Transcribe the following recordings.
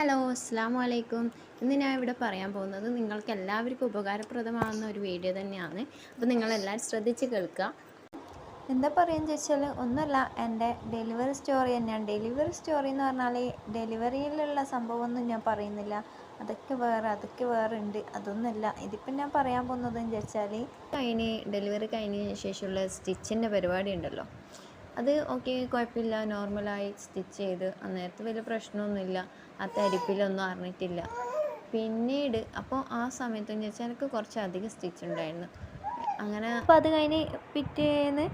Hello അസ്സാം വലൈക്കും ഇന്ന് ഞാൻ ഇവിടെ പറയാൻ പോകുന്നത് നിങ്ങൾക്ക് എല്ലാവർക്കും ഉപകാരപ്രദമാകുന്ന ഒരു വീഡിയോ തന്നെയാണ്. അപ്പോൾ നിങ്ങളെല്ലാവരും ശ്രദ്ധിച്ച് കേൾക്കുക. എന്താ പറയുക ചോദിച്ചാൽ ഒന്നുമല്ല എന്റെ ഡെലിവറി സ്റ്റോറി തന്നെയാണ്. ഡെലിവറി സ്റ്റോറി എന്ന് പറഞ്ഞാൽ ഡെലിവറിയിലുള്ള സംഭവമൊന്നും ഞാൻ പറയുന്നില്ല. അതൊക്കെ വേറെ അതൊക്കെ വേറെ ഉണ്ട്. അതൊന്നുമല്ല. ഇതിപ്പം ഞാൻ പറയാൻ പോകുന്നത് എന്ന് വെച്ചാൽ കഴിഞ്ഞ് ഡെലിവറി കഴിഞ്ഞതിന് ശേഷമുള്ള സ്റ്റിച്ചിന്റെ പരിപാടി ഉണ്ടല്ലോ. അത് ഓക്കെ കുഴപ്പമില്ല. നോർമലായി സ്റ്റിച്ച് ചെയ്ത് അന്നേരത്ത് വലിയ പ്രശ്നമൊന്നുമില്ല. ആ തരിപ്പിലൊന്നും അറിഞ്ഞിട്ടില്ല. പിന്നീട് അപ്പോൾ ആ സമയത്തെന്ന് വെച്ചാൽ എനിക്ക് കുറച്ചധികം സ്റ്റിച്ച് ഉണ്ടായിരുന്നു. അങ്ങനെ അപ്പോൾ അത് കഴിഞ്ഞ് പിറ്റേന്ന്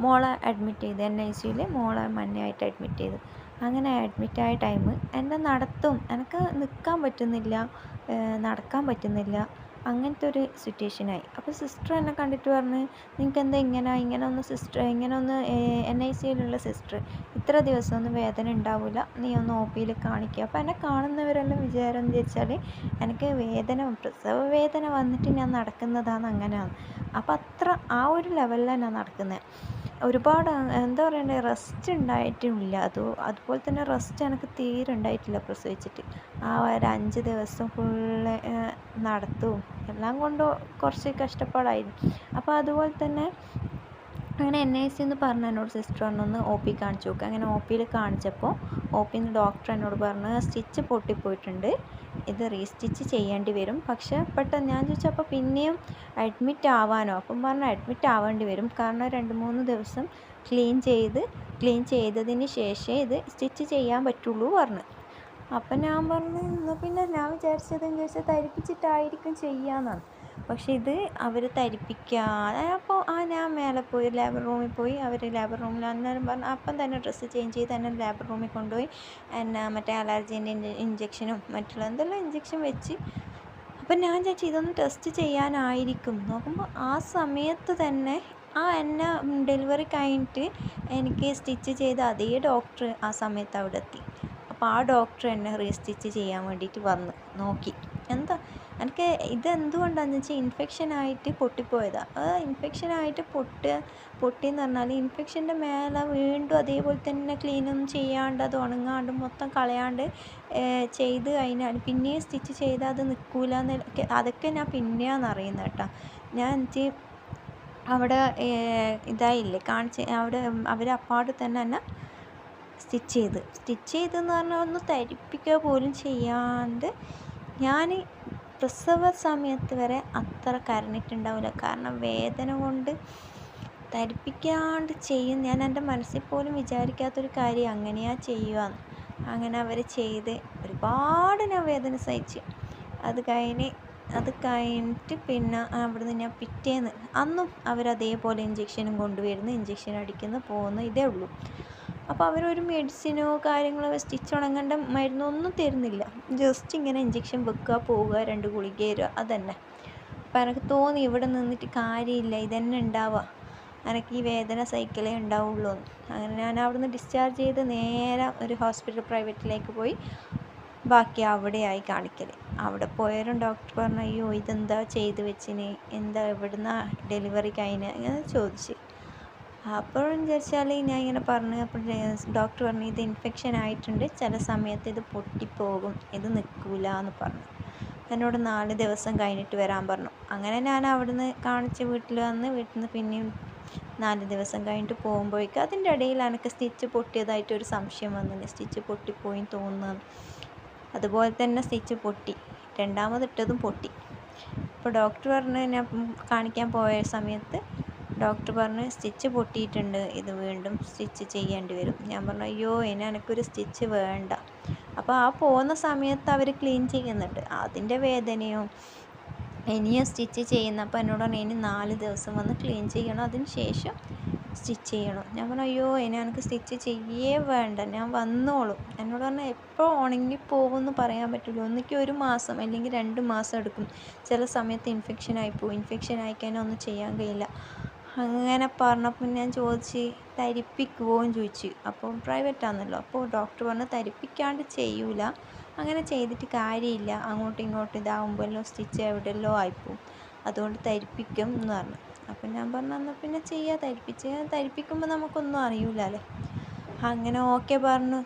മോളെ അഡ്മിറ്റ് ചെയ്ത് എൻ ഐ സിയിൽ മോളെ മഞ്ഞായിട്ട് അഡ്മിറ്റ് ചെയ്തു. അങ്ങനെ അഡ്മിറ്റായ ടൈം എന്റെ നടത്തും. എനിക്ക് നിൽക്കാൻ പറ്റുന്നില്ല. നടക്കാൻ പറ്റുന്നില്ല. അങ്ങനത്തെ ഒരു സിറ്റുവേഷനായി അപ്പോൾ സിസ്റ്റർ എന്നെ കണ്ടിട്ട് പറഞ്ഞ് നിങ്ങൾക്ക് എന്താ ഇങ്ങനെ? ഇങ്ങനെ ഒന്ന് സിസ്റ്റർ ഇങ്ങനെ ഒന്ന് എൻ ഐ സിയിലുള്ള സിസ്റ്റർ ഇത്ര ദിവസം ഒന്നും വേദന ഉണ്ടാവില്ല നീ ഒന്ന് ഒ പിയിൽ കാണിക്കുക അപ്പോൾ എന്നെ കാണുന്നവരെല്ലാം വിചാരം എന്ന് വെച്ചാൽ എനിക്ക് വേദന പ്രസവ വേദന വന്നിട്ട് ഞാൻ നടക്കുന്നതാണ് അങ്ങനെയാണ്. അപ്പോൾ അത്ര ആ ഒരു ലെവലിലാണ് ഞാൻ നടക്കുന്നത് ഒരുപാട് എന്താ പറയണ്ടേ റെസ്റ്റ് ഉണ്ടായിട്ടുമില്ല അത് അതുപോലെ തന്നെ റെസ്റ്റ് എനിക്ക് തീരെ ഉണ്ടായിട്ടില്ല പ്രസവിച്ചിട്ട്. ആ ഒരു അഞ്ച് ദിവസം ഫുള്ള് നടത്തവും എല്ലാം കൊണ്ട് കുറച്ച് കഷ്ടപ്പാടായിരുന്നു അപ്പോൾ അതുപോലെ തന്നെ അങ്ങനെ എൻ ഐ സി എന്ന് പറഞ്ഞ എന്നോട് സിസ്റ്റർ ഒന്ന് ഒ പി കാണിച്ചു നോക്കുക അങ്ങനെ ഒ പിയിൽ കാണിച്ചപ്പോൾ ഒ പിയിൽ ഡോക്ടർ എന്നോട് പറഞ്ഞു സ്റ്റിച്ച് പൊട്ടിപ്പോയിട്ടുണ്ട്. ഇത് റീസ്റ്റിച്ച് ചെയ്യേണ്ടി വരും. പക്ഷേ പെട്ടെന്ന് ഞാൻ ചോദിച്ചപ്പോൾ പിന്നെയും അഡ്മിറ്റ് ആവാനോ? അപ്പം പറഞ്ഞു അഡ്മിറ്റ് ആവേണ്ടി വരും. കാരണം രണ്ട് മൂന്ന് ദിവസം ക്ലീൻ ചെയ്ത് ക്ലീൻ ചെയ്തതിന് ശേഷമേ ഇത് സ്റ്റിച്ച് ചെയ്യാൻ പറ്റുള്ളൂ പറഞ്ഞു. അപ്പം ഞാൻ പറഞ്ഞു എന്നാൽ പിന്നെ ഞാൻ വിചാരിച്ചത് ചോദിച്ചാൽ തരിപ്പിച്ചിട്ടായിരിക്കും ചെയ്യാമെന്നാണ് പക്ഷേ ഇത് അവർ തരിപ്പിക്കാതെ അപ്പോൾ ആ ഞാൻ മേലെ പോയി ലേബർ റൂമിൽ പോയി അവർ ലേബർ റൂമിൽ അന്നേരം പറഞ്ഞു അപ്പം തന്നെ ഡ്രസ്സ് ചേഞ്ച് ചെയ്ത് തന്നെ ലേബർ റൂമിൽ കൊണ്ടുപോയി എന്നാ മറ്റേ അലർജീന്റെ ഇഞ്ചക്ഷനും മറ്റുള്ള എന്തെല്ലാം ഇഞ്ചക്ഷൻ വെച്ച്. അപ്പം ഞാൻ വിചാരിച്ചു ഇതൊന്ന് ടെസ്റ്റ് ചെയ്യാനായിരിക്കും. നോക്കുമ്പോൾ ആ സമയത്ത് തന്നെ ആ എന്നെ ഡെലിവറി കഴിഞ്ഞിട്ട് എനിക്ക് സ്റ്റിച്ച് ചെയ്ത അതേ ഡോക്ടർ ആ സമയത്ത് അവിടെ എത്തി. അപ്പോൾ ആ ഡോക്ടർ എന്നെ റീസ്റ്റിച്ച് ചെയ്യാൻ വേണ്ടിയിട്ട് വന്ന് നോക്കി. എന്താ? എനിക്ക് ഇതെന്തുകൊണ്ടാണെന്ന് വെച്ചാൽ ഇൻഫെക്ഷൻ ആയിട്ട് പൊട്ടിപ്പോയതാണ് ആ ഇൻഫെക്ഷൻ ആയിട്ട് പൊട്ടുക പൊട്ടിയെന്ന് പറഞ്ഞാൽ ഇൻഫെക്ഷന്റെ മേലെ വീണ്ടും അതേപോലെ തന്നെ ക്ലീനൊന്നും ചെയ്യാണ്ട് അത് ഉണങ്ങാണ്ട് മൊത്തം കളയാണ്ട് ചെയ്ത് കഴിഞ്ഞാൽ പിന്നെയും സ്റ്റിച്ച് ചെയ്താൽ അത് നിൽക്കില്ല എന്നൊക്കെ അതൊക്കെ ഞാൻ പിന്നെയാണ് അറിയുന്നത് കേട്ടോ. ഞാൻ എനിക്ക് അവിടെ ഇതായില്ലേ കാണിച്ച് അവിടെ അവർ അപ്പാട് തന്നെ എന്നെ സ്റ്റിച്ച് ചെയ്ത്. സ്റ്റിച്ച് ചെയ്തെന്ന് പറഞ്ഞാൽ ഒന്ന് തരിപ്പിക്കുക പോലും ചെയ്യാണ്ട് ഞാൻ പ്രസവ സമയത്ത് വരെ അത്ര കരഞ്ഞിട്ടുണ്ടാവില്ല കാരണം വേദന കൊണ്ട് തരിപ്പിക്കാണ്ട് ചെയ്യും. ഞാൻ എന്റെ മനസ്സിൽ പോലും വിചാരിക്കാത്തൊരു കാര്യം അങ്ങനെയാ ചെയ്യുകയെന്ന് അങ്ങനെ അവർ ചെയ്ത് ഒരുപാട് ഞാൻ വേദന സഹിച്ച്. അത് കഴിഞ്ഞ് അത് കഴിഞ്ഞിട്ട് പിന്നെ അവിടുന്ന് ഞാൻ പിറ്റേന്ന് അന്നും അവരതേപോലെ ഇഞ്ചക്ഷനും കൊണ്ടുവരുന്നു. ഇഞ്ചക്ഷൻ അടിക്കുന്നു പോകുന്നു ഇതേ ഉള്ളൂ. അപ്പോൾ അവരൊരു മെഡിസിനോ കാര്യങ്ങളോ സ്റ്റിച്ച് ഉണങ്ങേണ്ട മരുന്നൊന്നും തരുന്നില്ല. ജസ്റ്റ് ഇങ്ങനെ ഇഞ്ചക്ഷൻ വെക്കുക പോവുക രണ്ട് ഗുളിക തരിക അതന്നെ. അപ്പം എനിക്ക് തോന്നി ഇവിടെ നിന്നിട്ട് കാര്യമില്ല ഇതന്നെ ഉണ്ടാവുക. എനിക്ക് ഈ വേദന സൈക്കിളേ ഉണ്ടാവുള്ളൂ അങ്ങനെ ഞാൻ അവിടുന്ന് ഡിസ്ചാർജ് ചെയ്ത് നേരെ ഒരു ഹോസ്പിറ്റൽ പ്രൈവറ്റിലേക്ക് പോയി. ബാക്കി അവിടെയായി കാണിക്കൽ അവിടെ പോയാലും ഡോക്ടർ പറഞ്ഞു അയ്യോ ഇതെന്താ ചെയ്ത് വെച്ചിന്? എന്താ എവിടുന്ന ഡെലിവറി കഴിഞ്ഞ്? അങ്ങനെ ചോദിച്ച്. അപ്പോഴും വിചാരിച്ചാൽ ഞാൻ ഇങ്ങനെ പറഞ്ഞു അപ്പോൾ ഡോക്ടർ പറഞ്ഞു ഇത് ഇൻഫെക്ഷൻ ആയിട്ടുണ്ട്. ചില സമയത്ത് ഇത് പൊട്ടിപ്പോകും. ഇത് നിൽക്കില്ല എന്ന് പറഞ്ഞു. എന്നോട് നാല് ദിവസം കഴിഞ്ഞിട്ട് വരാൻ പറഞ്ഞു. അങ്ങനെ ഞാൻ അവിടുന്ന് കാണിച്ച് വീട്ടിൽ വന്ന് വീട്ടിൽ നിന്ന് പിന്നെയും നാല് ദിവസം കഴിഞ്ഞിട്ട് പോകുമ്പോഴേക്കും അതിന്റെ ഇടയിൽ എനിക്ക് സ്റ്റിച്ച് പൊട്ടിയതായിട്ട് ഒരു സംശയം വന്നു സ്റ്റിച്ച് പൊട്ടിപ്പോയി തോന്നുന്നു. അതുപോലെ തന്നെ സ്റ്റിച്ച് പൊട്ടി. രണ്ടാമതിട്ടതും പൊട്ടി. അപ്പോൾ ഡോക്ടർ പറഞ്ഞ് ഞാൻ കാണിക്കാൻ പോയ സമയത്ത് ഡോക്ടർ പറഞ്ഞു സ്റ്റിച്ച് പൊട്ടിയിട്ടുണ്ട് ഇത് വീണ്ടും സ്റ്റിച്ച് ചെയ്യേണ്ടി വരും. ഞാൻ പറഞ്ഞു അയ്യോ ഇനി എനിക്കൊരു സ്റ്റിച്ച് വേണ്ട. അപ്പോൾ ആ പോകുന്ന സമയത്ത് അവർ ക്ലീൻ ചെയ്യുന്നുണ്ട്. അതിന്റെ വേദനയും ഇനിയും സ്റ്റിച്ച് ചെയ്യുന്നപ്പോൾ എന്നോട് പറഞ്ഞു ഇനി നാല് ദിവസം വന്ന് ക്ലീൻ ചെയ്യണം അതിന് ശേഷം സ്റ്റിച്ച് ചെയ്യണം. ഞാൻ പറഞ്ഞു അയ്യോ ഇനി എനിക്ക് സ്റ്റിച്ച് ചെയ്യേ വേണ്ട ഞാൻ വന്നോളും. എന്നോട് പറഞ്ഞാൽ എപ്പോൾ ഉണങ്ങി പോകുമെന്ന് പറയാൻ പറ്റില്ല. ഒന്നിക്ക് ഒരു മാസം അല്ലെങ്കിൽ രണ്ട് മാസം എടുക്കും. ചില സമയത്ത് ഇൻഫെക്ഷൻ ആയിപ്പോവും ഇൻഫെക്ഷൻ ആയിക്കഴിഞ്ഞാൽ ഒന്നും ചെയ്യാൻ കഴിയില്ല. അങ്ങനെ പറഞ്ഞപ്പോൾ ഞാൻ ചോദിച്ച് തരിപ്പിക്കുമോ എന്ന് ചോദിച്ചു. അപ്പം പ്രൈവറ്റ് ആണല്ലോ അപ്പോൾ ഡോക്ടർ പറഞ്ഞു തരിപ്പിക്കാണ്ട് ചെയ്യൂല. അങ്ങനെ ചെയ്തിട്ട് കാര്യമില്ല. അങ്ങോട്ടും ഇങ്ങോട്ടും ഇതാവുമ്പോഴല്ലോ സ്റ്റിച്ച് എവിടെയല്ലോ ആയിപ്പോവും. അതുകൊണ്ട് തരിപ്പിക്കും എന്ന് പറഞ്ഞു. അപ്പം ഞാൻ പറഞ്ഞു എന്നാൽ പിന്നെ ചെയ്യുക തരിപ്പിച്ച് തരിപ്പിക്കുമ്പോൾ നമുക്കൊന്നും അറിയില്ലല്ലേ അങ്ങനെ ഓക്കെ പറഞ്ഞു.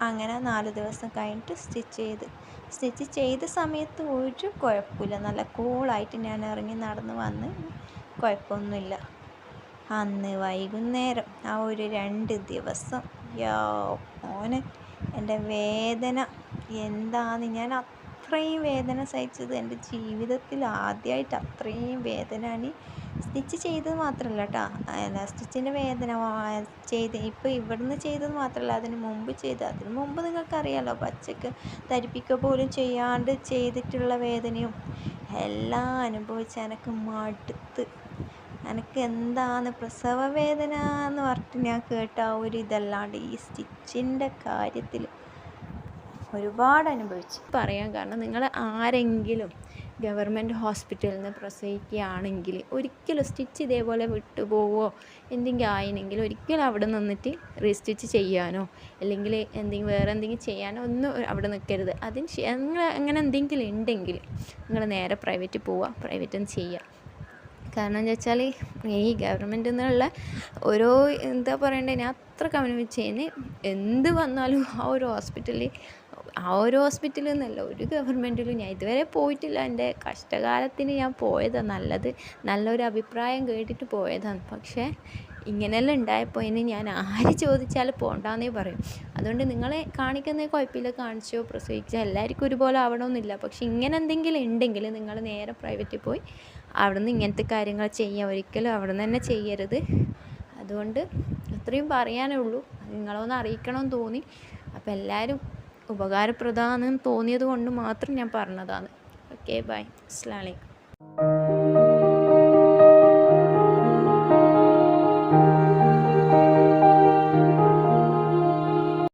അങ്ങനെ നാല് ദിവസം കഴിഞ്ഞിട്ട് സ്റ്റിച്ച് ചെയ്ത്. സ്റ്റിച്ച് ചെയ്ത സമയത്ത് ഒരു കുഴപ്പമില്ല. നല്ല കൂളായിട്ട് ഞാൻ ഇറങ്ങി നടന്ന് വന്ന് കുഴപ്പമൊന്നുമില്ല. അന്ന് വൈകുന്നേരം ആ ഒരു രണ്ട് ദിവസം. യാ മോനെ എന്റെ വേദന. എന്താന്ന് ഞാൻ അത്രയും വേദന സഹിച്ചത് എന്റെ ജീവിതത്തിൽ ആദ്യമായിട്ട് അത്രയും വേദന സ്റ്റിച്ച് ചെയ്തത് മാത്രമല്ല കേട്ടോ അല്ല സ്റ്റിച്ചിന്റെ വേദന ചെയ്ത് ഇപ്പോൾ ഇവിടുന്ന് ചെയ്തത് മാത്രമല്ല അതിന് മുമ്പ് ചെയ്ത്. അതിന് മുമ്പ് നിങ്ങൾക്കറിയാലോ പച്ചക്ക് ധരിപ്പിക്കുക പോലും ചെയ്യാണ്ട് ചെയ്തിട്ടുള്ള വേദനയും എല്ലാം അനുഭവിച്ച് എനിക്ക് മടുത്ത്. എനിക്ക് എന്താണ് പ്രസവ വേദന എന്ന് പറഞ്ഞിട്ട് ഞാൻ കേട്ട ആ ഒരു ഇതല്ലാണ്ട് ഈ സ്റ്റിച്ചിന്റെ കാര്യത്തിൽ ഒരുപാട് അനുഭവിച്ചു. പറയാൻ കാരണം നിങ്ങൾ ആരെങ്കിലും ഗവൺമെന്റ് ഹോസ്പിറ്റലിൽ നിന്ന് പ്രസവിക്കുകയാണെങ്കിൽ ഒരിക്കലും സ്റ്റിച്ച് ഇതേപോലെ വിട്ടുപോവോ എന്തെങ്കിലും ആയിനെങ്കിൽ ഒരിക്കലും അവിടെ നിന്നിട്ട് റീസ്റ്റിച്ച് ചെയ്യാനോ അല്ലെങ്കിൽ എന്തെങ്കിലും വേറെ എന്തെങ്കിലും ചെയ്യാനോ ഒന്നും അവിടെ നിൽക്കരുത്. അതിന് നിങ്ങൾ അങ്ങനെ എന്തെങ്കിലും ഉണ്ടെങ്കിൽ നിങ്ങൾ നേരെ പ്രൈവറ്റിൽ പോവുക പ്രൈവറ്റിൽ നിന്ന് ചെയ്യുക. കാരണം എന്താ വെച്ചാൽ ഈ ഗവൺമെന്റ് എന്നുള്ള ഓരോ എന്താ പറയണ്ടേ ഞാൻ അത്ര കവനിച്ചതിന് എന്ത് വന്നാലും ആ ഒരു ഹോസ്പിറ്റലിൽ ആ ഒരു ഹോസ്പിറ്റലിൽ നിന്നല്ല ഒരു ഗവൺമെന്റിലും ഞാൻ ഇതുവരെ പോയിട്ടില്ല. എന്റെ കഷ്ടകാലത്തിന് ഞാൻ പോയതാണ് നല്ലത് നല്ലൊരു അഭിപ്രായം കേട്ടിട്ട് പോയതാണ്. പക്ഷേ ഇങ്ങനെയെല്ലാം ഉണ്ടായപ്പോൾ ഇനി ഞാൻ ആര് ചോദിച്ചാലും പോകണ്ടെന്നേ പറയും. അതുകൊണ്ട് നിങ്ങളെ കാണിക്കുന്ന കുഴപ്പമില്ല കാണിച്ചോ പ്രസവിച്ചോ എല്ലാവർക്കും ഒരുപോലെ ആവണമെന്നില്ല. പക്ഷെ ഇങ്ങനെ എന്തെങ്കിലും ഉണ്ടെങ്കിൽ നിങ്ങൾ നേരെ പ്രൈവറ്റിൽ പോയി അവിടുന്ന് ഇങ്ങനത്തെ കാര്യങ്ങൾ ചെയ്യാം. ഒരിക്കലും അവിടെ നിന്ന് തന്നെ ചെയ്യരുത്. അതുകൊണ്ട് അത്രയും പറയാനേ ഉള്ളൂ. നിങ്ങളൊന്ന് അറിയിക്കണമെന്ന് തോന്നി. അപ്പോൾ എല്ലാവരും ഉപകാരപ്രദമാണെന്ന് തോന്നിയത് കൊണ്ട് മാത്രം ഞാൻ പറഞ്ഞതാണ്. Okay bye. അസ്സാം അലൈക്കും.